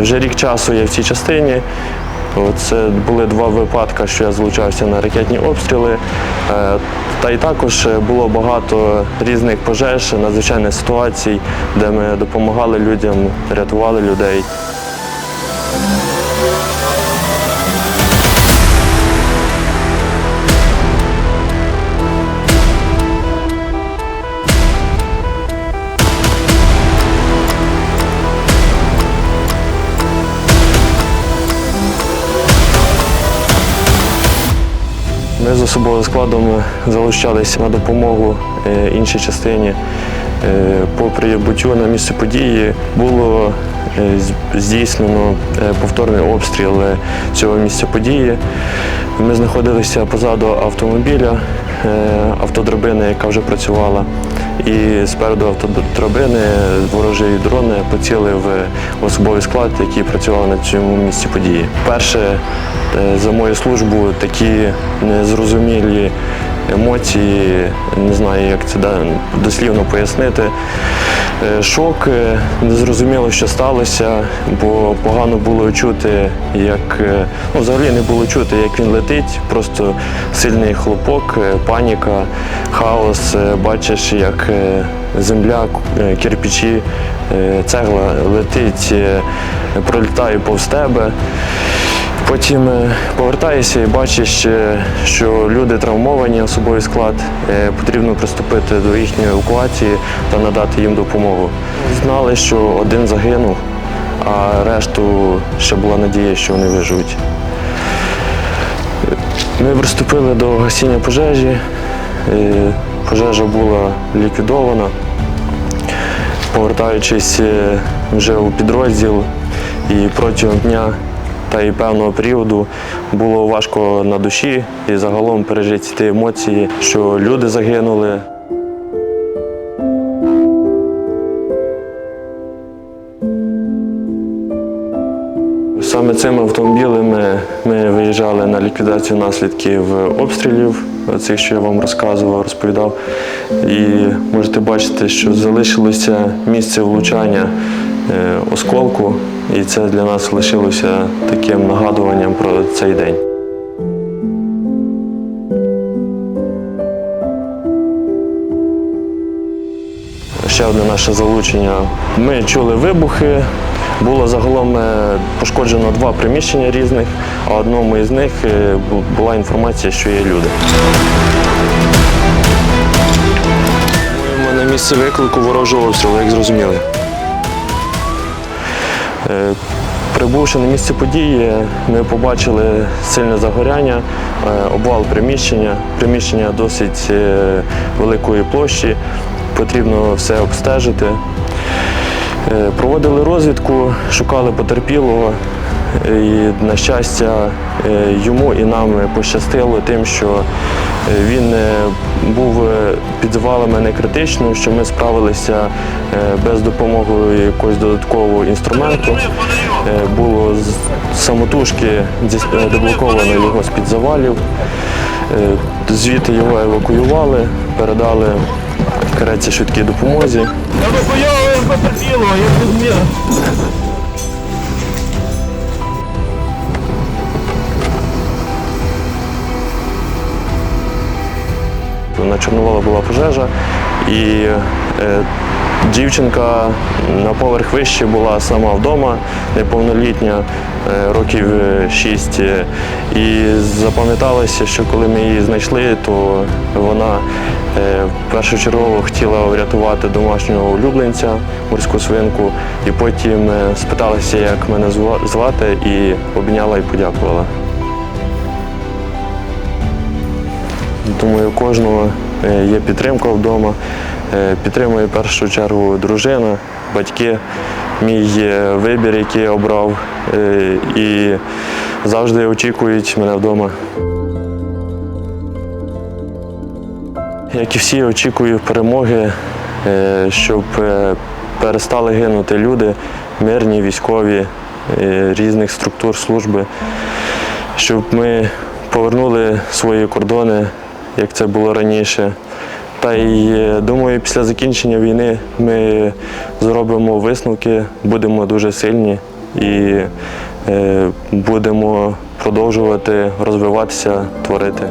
Вже рік часу я в цій частині. Це були два випадки, що я залучався на ракетні обстріли. Е, Та й також було багато різних пожеж, надзвичайних ситуацій, де ми допомагали людям, рятували людей. Ми з особовим складом залучалися на допомогу е, іншій частині. Е, По прибуттю на місце події було е, здійснено повторний обстріл цього місця події. Ми знаходилися позаду автомобіля, автодробини, яка вже працювала. І спереду автотрабини ворожі дрони поцілив в особовий склад, який працював на цьому місці події. Перше е, за мою службу такі незрозумілі емоції, не знаю, як це дослівно пояснити. Е, Шок, е, незрозуміло, що сталося, бо погано було чути, як е, ну, взагалі не було чути, як він летить. Просто сильний хлопок, паніка, хаос. Бачиш, як земля, кирпичі, цегла летить, пролітає повз тебе. Потім е, повертаєшся і бачиш, е, що люди травмовані, особовий склад, е, потрібно приступити до їхньої евакуації та надати їм допомогу. Знали, що один загинув, а решту ще була надія, що вони виживуть. Ми приступили до гасіння пожежі. Пожежа була ліквідована. Повертаючись вже у підрозділ і протягом дня та і певного періоду було важко на душі і загалом пережити ті емоції, що люди загинули. Саме цими автомобілями ми виїжджали на ліквідацію наслідків обстрілів, цих, що я вам розказував, розповідав. І можете бачити, що залишилося місце влучання осколку, і це для нас лишилося таким нагадуванням про цей день. Ще одне наше залучення. Ми чули вибухи. Було загалом е, пошкоджено два приміщення різних, а одному із них е, була інформація, що є люди. Ми на місце виклику ворожого обстрілу, як зрозуміли. Е, Прибувши на місце події, ми побачили сильне загоряння, е, обвал приміщення. Приміщення досить е, великої площі, потрібно все обстежити. Проводили розвідку, шукали потерпілого. І, на щастя, йому і нам пощастило тим, що він е, був е, під завалами не критично, що ми справилися е, без допомоги якогось додаткового інструменту. Було з самотужки деблоковано його з-під завалів. Е, Звідти його евакуювали, передали кареті швидкій допомозі. Евакуйовуємо потерпілого, як зрозуміло. На Чорновола була пожежа, і е, дівчинка на поверх вище була сама вдома, неповнолітня, е, років 6. І запам'яталося, що коли ми її знайшли, то вона е, першочергово хотіла врятувати домашнього улюбленця, морську свинку, і потім е, спиталася, як мене звати, і обняла і подякувала. Думаю, у кожного е, є підтримка вдома. Е, Підтримує в першу чергу дружина, батьки, мій вибір, який я обрав, е, і завжди очікують мене вдома. Як і всі, очікую перемоги, щоб перестали гинути люди, мирні, військові, різних структур служби, щоб ми повернули свої кордони, як це було раніше. Та й е, думаю, після закінчення війни ми зробимо висновки, будемо дуже сильні і е, будемо продовжувати розвиватися, творити.